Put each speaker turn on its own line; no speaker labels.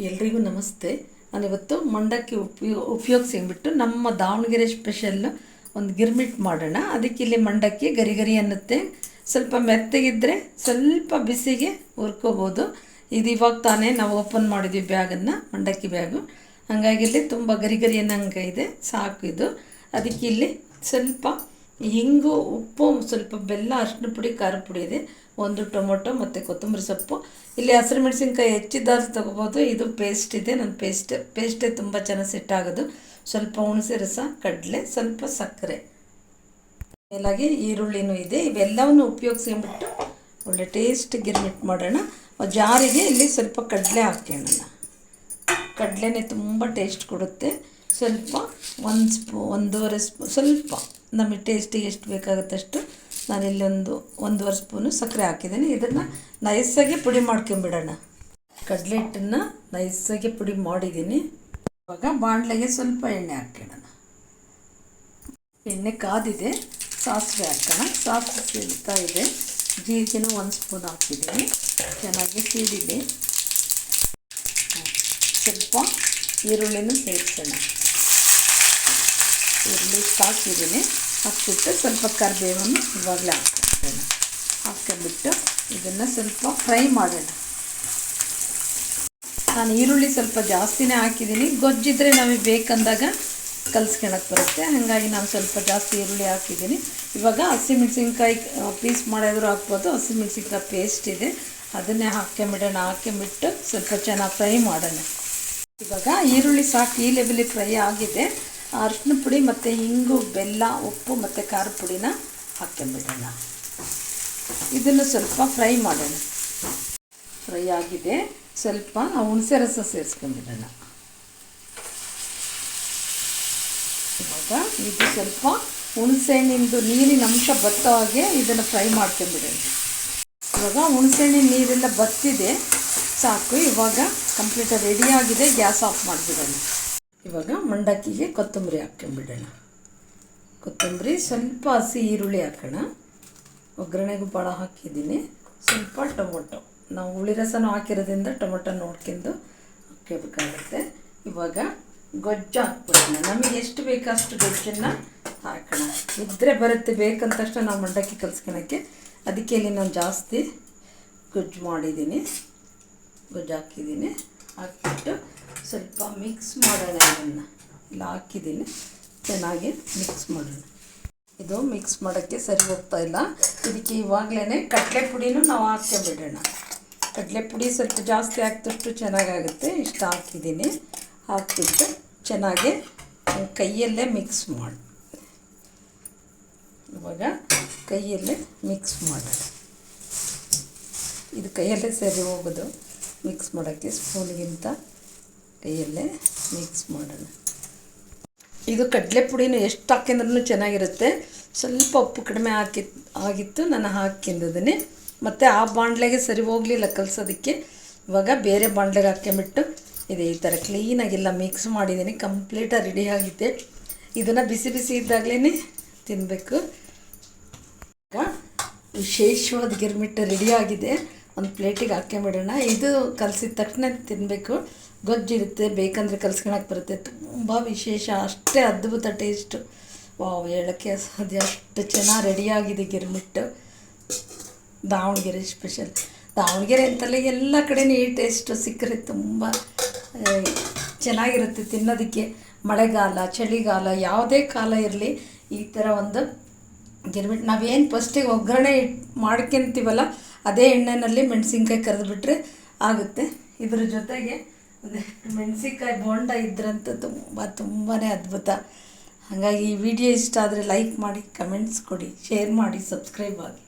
ಎಲ್ರಿಗೂ ನಮಸ್ತೆ. ನಾನು ಇವತ್ತು ಮಂಡಕ್ಕಿ ಉಪಯೋ ಉಪಯೋಗಿಸಿಬಿಟ್ಟು ನಮ್ಮ ದಾವಣಗೆರೆ ಸ್ಪೆಷಲ್ ಒಂದು ಗಿರ್ಮಿಟ್ ಮಾಡೋಣ. ಅದಕ್ಕೆ ಇಲ್ಲಿ ಮಂಡಕ್ಕಿ ಗರಿ ಗರಿ ಅನ್ನುತ್ತೆ. ಸ್ವಲ್ಪ ಮೆತ್ತಗಿದ್ದರೆ ಸ್ವಲ್ಪ ಬಿಸಿಗೆ ಹುರ್ಕೋಬೋದು. ಇದು ಇವಾಗ ತಾನೇ ನಾವು ಓಪನ್ ಮಾಡಿದ್ವಿ ಬ್ಯಾಗನ್ನು, ಮಂಡಕ್ಕಿ ಬ್ಯಾಗು. ಹಾಗಾಗಿ ಇಲ್ಲಿ ತುಂಬ ಗರಿ ಗರಿ ಇದೆ. ಸಾಕು ಇದು. ಅದಕ್ಕೆ ಇಲ್ಲಿ ಸ್ವಲ್ಪ ಹಿಂಗು ಉಪ್ಪು, ಸ್ವಲ್ಪ ಬೆಲ್ಲ ಅರಿಶಿನ ಪುಡಿ, ಖಾರ ಪುಡಿ ಇದೆ. ಒಂದು ಟೊಮೊಟೊ ಮತ್ತು ಕೊತ್ತಂಬರಿ ಸೊಪ್ಪು. ಇಲ್ಲಿ ಹಸಿರು ಮೆಣಸಿನ್ಕಾಯಿ ಹೆಚ್ಚಿದ್ದಾದ್ರೂ ತೊಗೋಬೋದು. ಇದು ಪೇಸ್ಟ್ ಇದೆ. ನನ್ನ ಪೇಸ್ಟ್ ಪೇಸ್ಟೇ ತುಂಬ ಚೆನ್ನಾಗಿ ಸೆಟ್ ಆಗೋದು. ಸ್ವಲ್ಪ ಹುಣಸೆ ರಸ, ಕಡಲೆ, ಸ್ವಲ್ಪ ಸಕ್ಕರೆ. ಮೇಲಾಗಿ ಈರುಳ್ಳಿನೂ ಇದೆ. ಇವೆಲ್ಲವನ್ನು ಉಪಯೋಗಿಸ್ಕೊಂಬಿಟ್ಟು ಒಳ್ಳೆ ಟೇಸ್ಟ್ ಗಿರ್ಮಿಟ್ ಮಾಡೋಣ. ಜಾರಿಗೆ ಇಲ್ಲಿ ಸ್ವಲ್ಪ ಕಡಲೆ ಹಾಕ್ಕೊಳ್ಳೋಣ ಕಡಲೆನೇ ತುಂಬ ಟೇಸ್ಟ್ ಕೊಡುತ್ತೆ. ಸ್ವಲ್ಪ ಒಂದು ಸ್ಪೂ, ಒಂದೂವರೆ ಸ್ಪೂ, ಸ್ವಲ್ಪ ನಮಗೆ ಟೇಸ್ಟಿಗೆ ಎಷ್ಟು ಬೇಕಾಗುತ್ತಷ್ಟು ನಾನಿಲ್ಲಿ ಒಂದು ಒಂದೂವರೆ ಸ್ಪೂನು ಸಕ್ಕರೆ ಹಾಕಿದ್ದೀನಿ. ಇದನ್ನು ನೈಸಾಗಿ ಪುಡಿ ಮಾಡ್ಕೊಂಬಿಡೋಣ. ಕಡಲೆ ಹಿಟ್ಟನ್ನು ನೈಸಾಗಿ ಪುಡಿ ಮಾಡಿದ್ದೀನಿ. ಇವಾಗ ಬಾಣಲೆಗೆ ಸ್ವಲ್ಪ ಎಣ್ಣೆ ಹಾಕ್ಕೊಳ್ಳೋಣ. ಎಣ್ಣೆ ಕಾದಿದೆ, ಸಾಸಿವೆ ಹಾಕೋಣ. ಸಾಸಿವೆ ಸೀಳ್ತಾ ಇದೆ. ಜೀರಿಗೆನೂ ಒಂದು ಸ್ಪೂನ್ ಹಾಕಿದ್ದೀನಿ. ಚೆನ್ನಾಗಿ ಸೀಡಿದೆ ಸ್ವಲ್ಪ ಈರುಳ್ಳಿನೂ ಸೇರಿಸೋಣ. ಈರುಳ್ಳಿ ಸಾಕಿದ್ದೀನಿ ಹಾಕ್ಬಿಟ್ಟು ಸ್ವಲ್ಪ ಕರಿಬೇವನ್ನು ಇವಾಗಲೇ ಹಾಕ್ಕೊಳ್ತೇನೆ ಹಾಕ್ಕೊಂಡ್ಬಿಟ್ಟು ಇದನ್ನು ಸ್ವಲ್ಪ ಫ್ರೈ ಮಾಡೋಣ. ನಾನು ಈರುಳ್ಳಿ ಸ್ವಲ್ಪ ಜಾಸ್ತಿನೇ ಹಾಕಿದ್ದೀನಿ. ಗೊಜ್ಜಿದ್ರೆ ನಮಗೆ ಬೇಕಂದಾಗ ಕಲ್ಸ್ಕೊಳಕ್ಕೆ ಬರುತ್ತೆ. ಹಾಗಾಗಿ ನಾನು ಸ್ವಲ್ಪ ಜಾಸ್ತಿ ಈರುಳ್ಳಿ ಹಾಕಿದ್ದೀನಿ. ಇವಾಗ ಹಸಿಮೆಣ್ಸಿನ್ಕಾಯಿ ಪೀಸ್ ಮಾಡಿದ್ರು ಹಾಕ್ಬೋದು. ಹಸಿಮೆಣ್ಸಿನ್ಕಾಯಿ ಪೇಸ್ಟ್ ಇದೆ. ಅದನ್ನೇ ಹಾಕ್ಕೊಂಬಿಡೋಣ. ಹಾಕ್ಕೊಂಬಿಟ್ಟು ಸ್ವಲ್ಪ ಚೆನ್ನಾಗಿ ಫ್ರೈ ಮಾಡೋಣ. ಇವಾಗ ಈರುಳ್ಳಿ ಸಾಕು ಈ ಲೆವೆಲಿಗೆ ಫ್ರೈ ಆಗಿದೆ. ಅರಿಶಿನ ಪುಡಿ ಮತ್ತು ಹಿಂಗು, ಬೆಲ್ಲ, ಉಪ್ಪು ಮತ್ತು ಖಾರ ಪುಡಿನ ಹಾಕ್ಕೊಂಡ್ಬಿಡೋಣ ಇದನ್ನು ಸ್ವಲ್ಪ ಫ್ರೈ ಮಾಡೋಣ. ಫ್ರೈ ಆಗಿದೆ. ಸ್ವಲ್ಪ ಹುಣಸೆ ರಸ ಸೇರಿಸ್ಕೊಂಡ್ಬಿಡೋಣ ಇವಾಗ ಇದು ಸ್ವಲ್ಪ ಹುಣಸೆಹಣ್ಣಿಂದು ನೀರಿನ ಅಂಶ ಬತ್ತೋ ಹಾಗೆ ಇದನ್ನು ಫ್ರೈ ಮಾಡ್ಕೊಂಡ್ಬಿಡೋಣ ಇವಾಗ ಹುಣಸೆಹಣ್ಣಿನ ನೀರೆಲ್ಲ ಬತ್ತಿದೆ. ಸಾಕು, ಇವಾಗ ಕಂಪ್ಲೀಟಾಗಿ ರೆಡಿಯಾಗಿದೆ ಗ್ಯಾಸ್ ಆಫ್ ಮಾಡಿಬಿಡೋಣ. ಇವಾಗ ಮಂಡಕ್ಕಿಗೆ ಕೊತ್ತಂಬರಿ ಹಾಕ್ಕೊಂಬಿಡೋಣ ಕೊತ್ತಂಬರಿ ಸ್ವಲ್ಪ ಹಸಿ ಈರುಳ್ಳಿ ಹಾಕೋಣ. ಒಗ್ಗರಣೆಗೂ ಭಾಳ ಹಾಕಿದ್ದೀನಿ. ಸ್ವಲ್ಪ ಟೊಮೊಟೊ. ನಾವು ಹುಳಿ ರಸನೂ ಹಾಕಿರೋದ್ರಿಂದ ಟೊಮೊಟೊ ನೋಡ್ಕೊಂಡು ಹಾಕ್ಕೋಬೇಕಾಗುತ್ತೆ. ಇವಾಗ ಗೊಜ್ಜು ಹಾಕ್ಬಿಡೋಣ. ನಮಗೆ ಎಷ್ಟು ಬೇಕೋ ಅಷ್ಟು ಗೊಜ್ಜನ್ನು ಹಾಕೋಣ. ಇದ್ದರೆ ಬರುತ್ತೆ. ಬೇಕಂದ ನಾವು ಮಂಡಕ್ಕಿ ಕಲ್ಸ್ಕೊಳಕ್ಕೆ. ಅದಕ್ಕೆ ಇಲ್ಲಿ ನಾನು ಜಾಸ್ತಿ ಗೊಜ್ಜು ಮಾಡಿದ್ದೀನಿ. ಗೊಜ್ಜು ಹಾಕಿದ್ದೀನಿ. ಹಾಕ್ಬಿಟ್ಟು ಸ್ವಲ್ಪ ಮಿಕ್ಸ್ ಮಾಡೋಣ ಇದನ್ನು. ಇಲ್ಲ, ಹಾಕಿದ್ದೀನಿ. ಚೆನ್ನಾಗಿ ಮಿಕ್ಸ್ ಮಾಡೋಣ. ಇದು ಮಿಕ್ಸ್ ಮಾಡೋಕ್ಕೆ ಸರಿ ಹೋಗ್ತಾ ಇಲ್ಲ. ಇದಕ್ಕೆ ಇವಾಗಲೇ ಕಡಲೆ ಪುಡಿನೂ ನಾವು ಹಾಕ್ಕೊಂಬಿಡೋಣ ಕಡಲೆ ಪುಡಿ ಸ್ವಲ್ಪ ಜಾಸ್ತಿ ಹಾಕಿದಷ್ಟು ಚೆನ್ನಾಗಾಗುತ್ತೆ. ಇಷ್ಟು ಹಾಕಿದ್ದೀನಿ. ಹಾಕ್ಬಿಟ್ಟು ಚೆನ್ನಾಗಿ ಕೈಯಲ್ಲೇ ಮಿಕ್ಸ್ ಮಾಡಿ. ಇವಾಗ ಕೈಯಲ್ಲೇ ಮಿಕ್ಸ್ ಮಾಡೋಣ. ಇದು ಕೈಯಲ್ಲೇ ಸರಿ ಹೋಗೋದು. ಮಿಕ್ಸ್ ಮಾಡೋಕ್ಕೆ ಸ್ಪೂನ್ಗಿಂತ ಕೈಯಲ್ಲೇ ಮಿಕ್ಸ್ ಮಾಡೋಣ. ಇದು ಕಡಲೆ ಪುಡಿನ ಎಷ್ಟು ಹಾಕಿದ್ರೂ ಚೆನ್ನಾಗಿರುತ್ತೆ. ಸ್ವಲ್ಪ ಉಪ್ಪು ಕಡಿಮೆ ಹಾಕಿ, ಆಗಿತ್ತು, ನಾನು ಹಾಕಿದ್ದೀನಿ ಮತ್ತು ಆ ಬಾಂಡ್ಲೆಗೆ ಸರಿ ಹೋಗಲಿಲ್ಲ ಕಲಸೋದಕ್ಕೆ. ಇವಾಗ ಬೇರೆ ಬಾಣಲೆಗೆ ಹಾಕ್ಕೊಂಬಿಟ್ಟು ಇದೆ ಈ ಥರ ಕ್ಲೀನಾಗಿಲ್ಲ ಮಿಕ್ಸ್ ಮಾಡಿದ್ದೀನಿ, ಕಂಪ್ಲೀಟಾಗಿ ರೆಡಿ ಆಗಿದೆ. ಇದನ್ನು ಬಿಸಿ ಬಿಸಿ ಇದ್ದಾಗಲೇ ತಿನ್ನಬೇಕು ಈಗ ವಿಶೇಷವಾದ ಗಿರ್ಮಿಟ್ಟು ರೆಡಿಯಾಗಿದೆ ಒಂದು ಪ್ಲೇಟಿಗೆ ಹಾಕ್ಕೊಂಬಿಡೋಣ ಇದು ಕಲಸಿದ ತಕ್ಷಣ ತಿನ್ನಬೇಕು ಗೊಜ್ಜಿರುತ್ತೆ, ಬೇಕಂದರೆ ಕಲ್ಸ್ಕೊಳಕ್ಕೆ ಬರುತ್ತೆ. ತುಂಬ ವಿಶೇಷ, ಅಷ್ಟೇ ಅದ್ಭುತ ಟೇಸ್ಟು ವಾವ್ ಹೇಳೋಕ್ಕೆ ಸಾಧ್ಯ ಅಷ್ಟು ಚೆನ್ನಾಗಿ ರೆಡಿಯಾಗಿದೆ ಗಿರ್ಮಿಟ್ಟು. ದಾವಣಗೆರೆ ಸ್ಪೆಷಲ್ ದಾವಣಗೆರೆ ಅಂತಲೇ ಎಲ್ಲ ಕಡೆನೂ ಈ ಟೇಸ್ಟು ಸಿಕ್ಕರೆ ತುಂಬ ಚೆನ್ನಾಗಿರುತ್ತೆ ತಿನ್ನೋದಕ್ಕೆ. ಮಳೆಗಾಲ, ಚಳಿಗಾಲ, ಯಾವುದೇ ಕಾಲ ಇರಲಿ ಈ ಥರ ಒಂದು ಗಿರ್ಮಿಟ್. ನಾವೇನು ಫಸ್ಟಿಗೆ ಒಗ್ಗರಣೆ ಮಾಡ್ಕೊತೀವಲ್ಲ ಅದೇ ಎಣ್ಣೆಯಲ್ಲಿ ಮೆಣಸಿನ್ಕಾಯಿ ಕರೆದುಬಿಟ್ರೆ ಆಗುತ್ತೆ. ಇದ್ರ ಜೊತೆಗೆ ಮೆಣಸಿನ್ಕಾಯಿ ಬೋಂಡ ಇದ್ರಂತೂ ತುಂಬ ತುಂಬಾ ಅದ್ಭುತ. ಹಾಗಾಗಿ ಈ ವಿಡಿಯೋ ಇಷ್ಟ ಆದರೆ ಲೈಕ್ ಮಾಡಿ, ಕಮೆಂಟ್ಸ್ ಕೊಡಿ, ಶೇರ್ ಮಾಡಿ, ಸಬ್ಸ್ಕ್ರೈಬ್ ಆಗಿ.